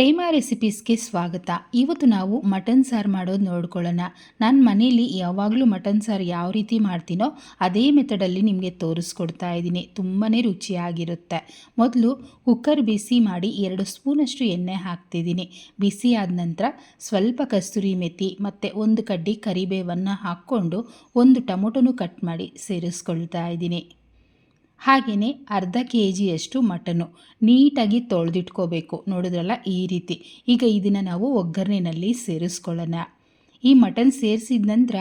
ಪ್ರೇಮ ರೆಸಿಪೀಸ್ಗೆ ಸ್ವಾಗತ. ಇವತ್ತು ನಾವು ಮಟನ್ ಸಾರು ಮಾಡೋದು ನೋಡ್ಕೊಳ್ಳೋಣ. ನಾನು ಮನೇಲಿ ಯಾವಾಗಲೂ ಮಟನ್ ಸಾರು ಯಾವ ರೀತಿ ಮಾಡ್ತೀನೋ ಅದೇ ಮೆಥಡಲ್ಲಿ ನಿಮಗೆ ತೋರಿಸ್ಕೊಡ್ತಾ ಇದ್ದೀನಿ. ತುಂಬಾ ರುಚಿಯಾಗಿರುತ್ತೆ. ಮೊದಲು ಕುಕ್ಕರ್ ಬಿಸಿ ಮಾಡಿ ಎರಡು ಸ್ಪೂನಷ್ಟು ಎಣ್ಣೆ ಹಾಕ್ತಿದ್ದೀನಿ. ಬಿಸಿ ಆದ ನಂತರ ಸ್ವಲ್ಪ ಕಸ್ತೂರಿ ಮೆಥಿ ಮತ್ತು ಒಂದು ಕಡ್ಡಿ ಕರಿಬೇವನ್ನು ಹಾಕ್ಕೊಂಡು ಒಂದು ಟೊಮೊಟೊನು ಕಟ್ ಮಾಡಿ ಸೇರಿಸ್ಕೊಳ್ತಾ ಇದ್ದೀನಿ. ಹಾಗೆಯೇ ಅರ್ಧ ಕೆ ಜಿಯಷ್ಟು ಮಟನು ನೀಟಾಗಿ ತೊಳೆದಿಟ್ಕೋಬೇಕು. ನೋಡಿದ್ರಲ್ಲ ಈ ರೀತಿ. ಈಗ ಇದನ್ನು ನಾವು ಒಗ್ಗರಣೆಯಲ್ಲಿ ಸೇರಿಸ್ಕೊಳ್ಳೋಣ. ಈ ಮಟನ್ ಸೇರಿಸಿದ ನಂತರ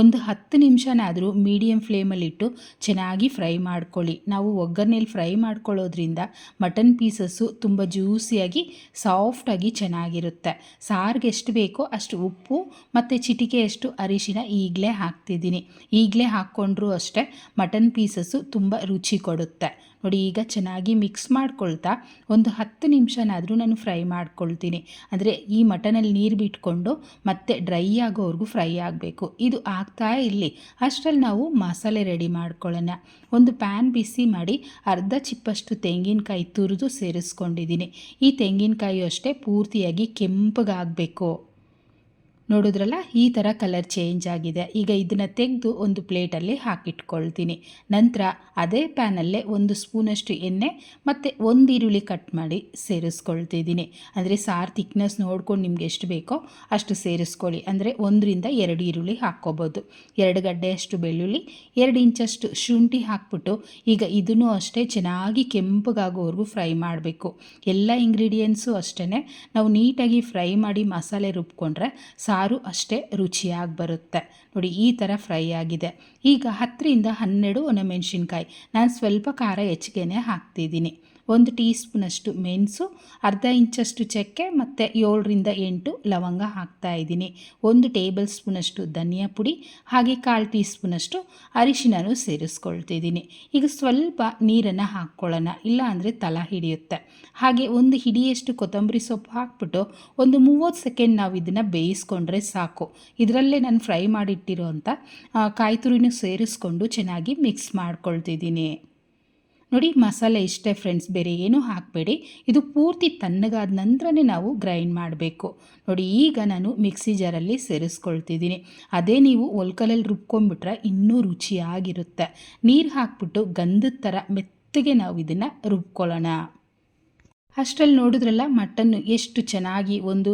ಒಂದು ಹತ್ತು ನಿಮಿಷನಾದರೂ ಮೀಡಿಯಮ್ ಫ್ಲೇಮಲ್ಲಿಟ್ಟು ಚೆನ್ನಾಗಿ ಫ್ರೈ ಮಾಡ್ಕೊಳ್ಳಿ. ನಾವು ಒಗ್ಗರಣೆಯಲ್ಲಿ ಫ್ರೈ ಮಾಡ್ಕೊಳ್ಳೋದ್ರಿಂದ ಮಟನ್ ಪೀಸಸ್ಸು ತುಂಬ ಜ್ಯೂಸಿಯಾಗಿ ಸಾಫ್ಟಾಗಿ ಚೆನ್ನಾಗಿರುತ್ತೆ. ಸಾರಿಗೆ ಎಷ್ಟು ಬೇಕೋ ಅಷ್ಟು ಉಪ್ಪು ಮತ್ತು ಚಿಟಿಕೆಯಷ್ಟು ಅರಿಶಿನ ಈಗಲೇ ಹಾಕ್ತಿದ್ದೀನಿ. ಈಗಲೇ ಹಾಕ್ಕೊಂಡ್ರೂ ಅಷ್ಟೇ ಮಟನ್ ಪೀಸಸ್ಸು ತುಂಬ ರುಚಿ ಕೊಡುತ್ತೆ. ನೋಡಿ, ಈಗ ಚೆನ್ನಾಗಿ ಮಿಕ್ಸ್ ಮಾಡ್ಕೊಳ್ತಾ ಒಂದು ಹತ್ತು ನಿಮಿಷನಾದರೂ ನಾನು ಫ್ರೈ ಮಾಡ್ಕೊಳ್ತೀನಿ. ಅಂದರೆ ಈ ಮಟನಲ್ಲಿ ನೀರು ಬಿಟ್ಕೊಂಡು ಮತ್ತೆ ಡ್ರೈ ಆಗೋವರೆಗೂ ಫ್ರೈ ಆಗಬೇಕು. ಇದು ಆಗ್ತಾ ಇರಲಿ. ಅಷ್ಟರಲ್ಲಿ ನಾವು ಮಸಾಲೆ ರೆಡಿ ಮಾಡ್ಕೊಳ್ಳೋಣ. ಒಂದು ಪ್ಯಾನ್ ಬಿಸಿ ಮಾಡಿ ಅರ್ಧ ಚಿಪ್ಪಷ್ಟು ತೆಂಗಿನಕಾಯಿ ತುರಿದು ಸೇರಿಸ್ಕೊಂಡಿದ್ದೀನಿ. ಈ ತೆಂಗಿನಕಾಯಿ ಅಷ್ಟೇ ಪೂರ್ತಿಯಾಗಿ ಕೆಂಪಗಾಗಬೇಕು. ನೋಡಿದ್ರಲ್ಲ, ಈ ಥರ ಕಲರ್ ಚೇಂಜ್ ಆಗಿದೆ. ಈಗ ಇದನ್ನು ತೆಗೆದು ಒಂದು ಪ್ಲೇಟಲ್ಲಿ ಹಾಕಿಟ್ಕೊಳ್ತೀನಿ. ನಂತರ ಅದೇ ಪ್ಯಾನಲ್ಲೇ ಒಂದು ಸ್ಪೂನಷ್ಟು ಎಣ್ಣೆ ಮತ್ತು ಒಂದು ಈರುಳ್ಳಿ ಕಟ್ ಮಾಡಿ ಸೇರಿಸ್ಕೊಳ್ತಿದ್ದೀನಿ. ಅಂದರೆ ಸಾರು ತಿಕ್ನೆಸ್ ನೋಡ್ಕೊಂಡು ನಿಮ್ಗೆ ಎಷ್ಟು ಬೇಕೋ ಅಷ್ಟು ಸೇರಿಸ್ಕೊಳ್ಳಿ. ಅಂದರೆ ಒಂದರಿಂದ ಎರಡು ಈರುಳ್ಳಿ ಹಾಕ್ಕೋಬೋದು. ಎರಡು ಗಡ್ಡೆಯಷ್ಟು ಬೆಳ್ಳುಳ್ಳಿ, ಎರಡು ಇಂಚಷ್ಟು ಶುಂಠಿ ಹಾಕ್ಬಿಟ್ಟು ಈಗ ಇದನ್ನು ಅಷ್ಟೇ ಚೆನ್ನಾಗಿ ಕೆಂಪಗಾಗೋವರೆಗೂ ಫ್ರೈ ಮಾಡಬೇಕು. ಎಲ್ಲ ಇಂಗ್ರೀಡಿಯೆಂಟ್ಸು ಅಷ್ಟೇ ನಾವು ನೀಟಾಗಿ ಫ್ರೈ ಮಾಡಿ ಮಸಾಲೆ ರುಬ್ಕೊಂಡ್ರೆ ಅಷ್ಟೇ ರುಚಿಯಾಗಿ ಬರುತ್ತೆ. ನೋಡಿ, ಈ ಥರ ಫ್ರೈ ಆಗಿದೆ. ಈಗ ಹತ್ತರಿಂದ ಹನ್ನೆರಡು ಒಣಮೆಣಸಿನ್ಕಾಯಿ ನಾನು ಸ್ವಲ್ಪ ಖಾರ ಹೆಚ್ಚಿಗೆನೇ ಹಾಕ್ತಿದ್ದೀನಿ. ಒಂದು ಟೀ ಸ್ಪೂನಷ್ಟು ಮೆಣಸು, ಅರ್ಧ ಇಂಚಷ್ಟು ಚಕ್ಕೆ ಮತ್ತು ಏಳರಿಂದ ಎಂಟು ಲವಂಗ ಹಾಕ್ತಾ ಇದ್ದೀನಿ. ಒಂದು ಟೇಬಲ್ ಸ್ಪೂನಷ್ಟು ಧನಿಯಾ ಪುಡಿ, ಹಾಗೆ ಕಾಲು ಟೀ ಸ್ಪೂನಷ್ಟು ಅರಿಶಿನೂ ಸೇರಿಸ್ಕೊಳ್ತಿದ್ದೀನಿ ಈಗ ಸ್ವಲ್ಪ ನೀರನ್ನು ಹಾಕ್ಕೊಳ್ಳೋಣ ಇಲ್ಲ ಅಂದರೆ ತಲ ಹಿಡಿಯುತ್ತೆ. ಹಾಗೆ ಒಂದು ಹಿಡಿಯಷ್ಟು ಕೊತ್ತಂಬರಿ ಸೊಪ್ಪು ಹಾಕ್ಬಿಟ್ಟು ಒಂದು ಮೂವತ್ತು ಸೆಕೆಂಡ್ ನಾವು ಇದನ್ನು ಬೇಯಿಸ್ಕೊಂಡ್ರೆ ಸಾಕು. ಇದರಲ್ಲೇ ನಾನು ಫ್ರೈ ಮಾಡಿಟ್ಟಿರೋ ಅಂಥ ಕಾಯಿ ತುರಿನೂ ಸೇರಿಸ್ಕೊಂಡು ಚೆನ್ನಾಗಿ ಮಿಕ್ಸ್ ಮಾಡ್ಕೊಳ್ತಿದ್ದೀನಿ ನೋಡಿ ಮಸಾಲೆ ಇಷ್ಟೇ ಫ್ರೆಂಡ್ಸ್ ಬೇರೆ ಏನೂ ಹಾಕಬೇಡಿ. ಇದು ಪೂರ್ತಿ ತಣ್ಣಗಾದ ನಂತರನೇ ನಾವು ಗ್ರೈಂಡ್ ಮಾಡಬೇಕು. ನೋಡಿ ಈಗ ನಾನು ಮಿಕ್ಸಿ ಜಾರಲ್ಲಿ ಸೇರಿಸ್ಕೊಳ್ತಿದ್ದೀನಿ. ಅದೇ ನೀವು ಒಲ್ಕಲಲ್ಲಿ ರುಬ್ಕೊಂಡ್ಬಿಟ್ರೆ ಇನ್ನೂ ರುಚಿಯಾಗಿರುತ್ತೆ. ನೀರು ಹಾಕ್ಬಿಟ್ಟು ಗಂಧದ ಥರ ಮೆತ್ತಗೆ ನಾವು ಇದನ್ನು ರುಬ್ಕೊಳ್ಳೋಣ. ಅಷ್ಟರಲ್ಲಿ ನೋಡಿದ್ರಲ್ಲ ಮಟನ್ನು ಎಷ್ಟು ಚೆನ್ನಾಗಿ ಒಂದು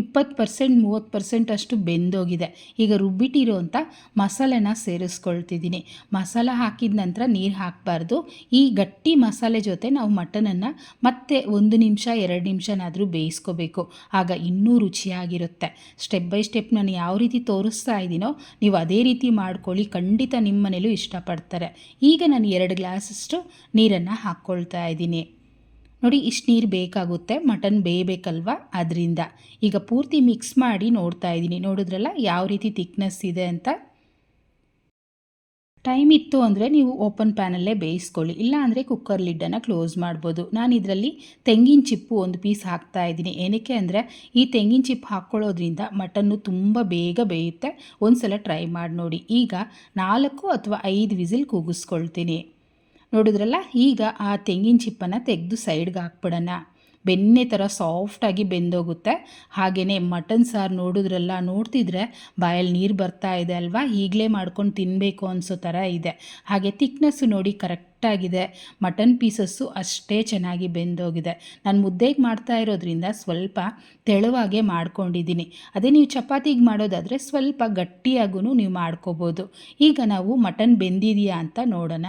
ಇಪ್ಪತ್ತು ಪರ್ಸೆಂಟ್, ಮೂವತ್ತು ಪರ್ಸೆಂಟ್ ಅಷ್ಟು ಬೆಂದೋಗಿದೆ. ಈಗ ರುಬ್ಬಿಟ್ಟಿರೋ ಅಂಥ ಮಸಾಲೆನ ಸೇರಿಸ್ಕೊಳ್ತಿದ್ದೀನಿ. ಮಸಾಲ ಹಾಕಿದ ನಂತರ ನೀರು ಹಾಕಬಾರ್ದು. ಈ ಗಟ್ಟಿ ಮಸಾಲೆ ಜೊತೆ ನಾವು ಮಟನನ್ನು ಮತ್ತೆ ಒಂದು ನಿಮಿಷ, ಎರಡು ನಿಮಿಷನಾದರೂ ಬೇಯಿಸ್ಕೋಬೇಕು. ಆಗ ಇನ್ನೂ ರುಚಿಯಾಗಿರುತ್ತೆ. ಸ್ಟೆಪ್ ಬೈ ಸ್ಟೆಪ್ ನಾನು ಯಾವ ರೀತಿ ತೋರಿಸ್ತಾ ಇದ್ದೀನೋ ನೀವು ಅದೇ ರೀತಿ ಮಾಡ್ಕೊಳ್ಳಿ. ಖಂಡಿತ ನಿಮ್ಮ ಮನೇಲೂ ಇಷ್ಟಪಡ್ತಾರೆ. ಈಗ ನಾನು ಎರಡು ಗ್ಲಾಸಷ್ಟು ನೀರನ್ನು ಹಾಕ್ಕೊಳ್ತಾ ಇದ್ದೀನಿ. ನೋಡಿ ಇಷ್ಟು ನೀರು ಬೇಕಾಗುತ್ತೆ, ಮಟನ್ ಬೇಯಬೇಕಲ್ವ? ಅದರಿಂದ ಈಗ ಪೂರ್ತಿ ಮಿಕ್ಸ್ ಮಾಡಿ ನೋಡ್ತಾ ಇದ್ದೀನಿ. ನೋಡಿದ್ರಲ್ಲ ಯಾವ ರೀತಿ ತಿಕ್ನೆಸ್ ಇದೆ ಅಂತ? ಟೈಮ್ ಇತ್ತು ಅಂದರೆ ನೀವು ಓಪನ್ ಪ್ಯಾನಲ್ಲೇ ಬೇಯಿಸ್ಕೊಳ್ಳಿ. ಇಲ್ಲ ಅಂದರೆ ಕುಕ್ಕರ್ ಲಿಡ್ಡನ್ನು ಕ್ಲೋಸ್ ಮಾಡ್ಬೋದು. ನಾನು ಇದರಲ್ಲಿ ತೆಂಗಿನ ಚಿಪ್ಪು ಒಂದು ಪೀಸ್ ಹಾಕ್ತಾ ಇದ್ದೀನಿ. ಏನಕ್ಕೆ ಅಂದರೆ ಈ ತೆಂಗಿನ ಚಿಪ್ಪು ಹಾಕ್ಕೊಳ್ಳೋದ್ರಿಂದ ಮಟನ್ನು ತುಂಬ ಬೇಗ ಬೇಯುತ್ತೆ. ಒಂದು ಸಲ ಟ್ರೈ ಮಾಡಿ ನೋಡಿ. ಈಗ ನಾಲ್ಕು ಅಥವಾ ಐದು ವಿಸಿಲ್ ಕೂಗಿಸ್ಕೊಳ್ತೀನಿ. ನೋಡಿದ್ರಲ್ಲ? ಈಗ ಆ ತೆಂಗಿನ ಚಿಪ್ಪನ್ನು ತೆಗೆದು ಸೈಡ್ಗೆ ಹಾಕ್ಬಿಡೋಣ. ಬೆನ್ನೆ ಥರ ಸಾಫ್ಟಾಗಿ ಬೆಂದೋಗುತ್ತೆ. ಹಾಗೆಯೇ ಮಟನ್ ಸಾರು ನೋಡಿದ್ರಲ್ಲ? ನೋಡ್ತಿದ್ರೆ ಬಾಯಲ್ಲಿ ನೀರು ಬರ್ತಾ ಇದೆ ಅಲ್ವಾ? ಈಗಲೇ ಮಾಡ್ಕೊಂಡು ತಿನ್ನಬೇಕು ಅನಿಸೋ ಥರ ಇದೆ. ಹಾಗೆ ತಿಕ್ನೆಸ್ಸು ನೋಡಿ ಕರೆಕ್ಟಾಗಿದೆ ಮಟನ್ ಪೀಸಸ್ಸು ಅಷ್ಟೇ ಚೆನ್ನಾಗಿ ಬೆಂದೋಗಿದೆ. ನಾನು ಮುದ್ದೆಗೆ ಮಾಡ್ತಾ ಇರೋದ್ರಿಂದ ಸ್ವಲ್ಪ ತೆಳುವಾಗೆ ಮಾಡ್ಕೊಂಡಿದ್ದೀನಿ. ಅದೇ ನೀವು ಚಪಾತಿಗೆ ಮಾಡೋದಾದರೆ ಸ್ವಲ್ಪ ಗಟ್ಟಿಯಾಗೂ ನೀವು ಮಾಡ್ಕೋಬೋದು. ಈಗ ನಾವು ಮಟನ್ ಬೆಂದಿದೆಯಾ ಅಂತ ನೋಡೋಣ.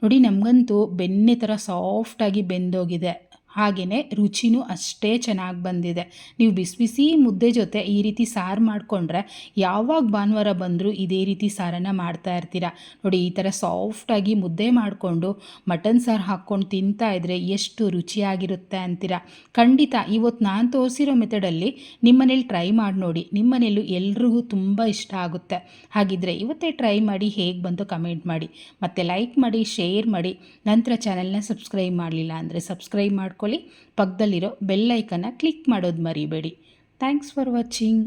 ನೋಡಿ ನಮಗಂತೂ ಬೆನ್ನೆ ಥರ ಸಾಫ್ಟಾಗಿ ಬೆಂದೋಗಿದೆ. ಹಾಗೆಯೇ ರುಚಿನೂ ಅಷ್ಟೇ ಚೆನ್ನಾಗಿ ಬಂದಿದೆ. ನೀವು ಬಿಸಿ ಬಿಸಿ ಮುದ್ದೆ ಜೊತೆ ಈ ರೀತಿ ಸಾರು ಮಾಡಿಕೊಂಡ್ರೆ ಯಾವಾಗ ಭಾನುವಾರ ಬಂದರೂ ಇದೇ ರೀತಿ ಸಾರನ್ನು ಮಾಡ್ತಾ ಇರ್ತೀರ? ನೋಡಿ, ಈ ಥರ ಸಾಫ್ಟಾಗಿ ಮುದ್ದೆ ಮಾಡಿಕೊಂಡು ಮಟನ್ ಸಾರು ಹಾಕ್ಕೊಂಡು ತಿಂತಾ ಇದ್ದರೆ ಎಷ್ಟು ರುಚಿಯಾಗಿರುತ್ತೆ ಅಂತೀರ? ಖಂಡಿತ ಇವತ್ತು ನಾನು ತೋರಿಸಿರೋ ಮೆಥಡಲ್ಲಿ ನಿಮ್ಮನೇಲಿ ಟ್ರೈ ಮಾಡಿ ನೋಡಿ. ನಿಮ್ಮನೇಲೂ ಎಲ್ರಿಗೂ ತುಂಬ ಇಷ್ಟ ಆಗುತ್ತೆ. ಹಾಗಿದ್ದರೆ ಇವತ್ತೇ ಟ್ರೈ ಮಾಡಿ ಹೇಗೆ ಬಂತು ಕಮೆಂಟ್ ಮಾಡಿ. ಮತ್ತು ಲೈಕ್ ಮಾಡಿ ಶೇರ್ ಮಾಡಿ. ನಂತರ ಚಾನೆಲ್ನ ಸಬ್ಸ್ಕ್ರೈಬ್ ಮಾಡಲಿಲ್ಲ ಅಂದರೆ ಸಬ್ಸ್ಕ್ರೈಬ್ ಮಾಡ್ಕೊಂಡು ಮಾಡ್ಕೊಳ್ಳಿ. ಪಕ್ಕದಲ್ಲಿರೋ ಬೆಲ್ಲೈಕನ್ನ ಕ್ಲಿಕ್ ಮಾಡೋದು ಮರಿಬೇಡಿ. Thanks for watching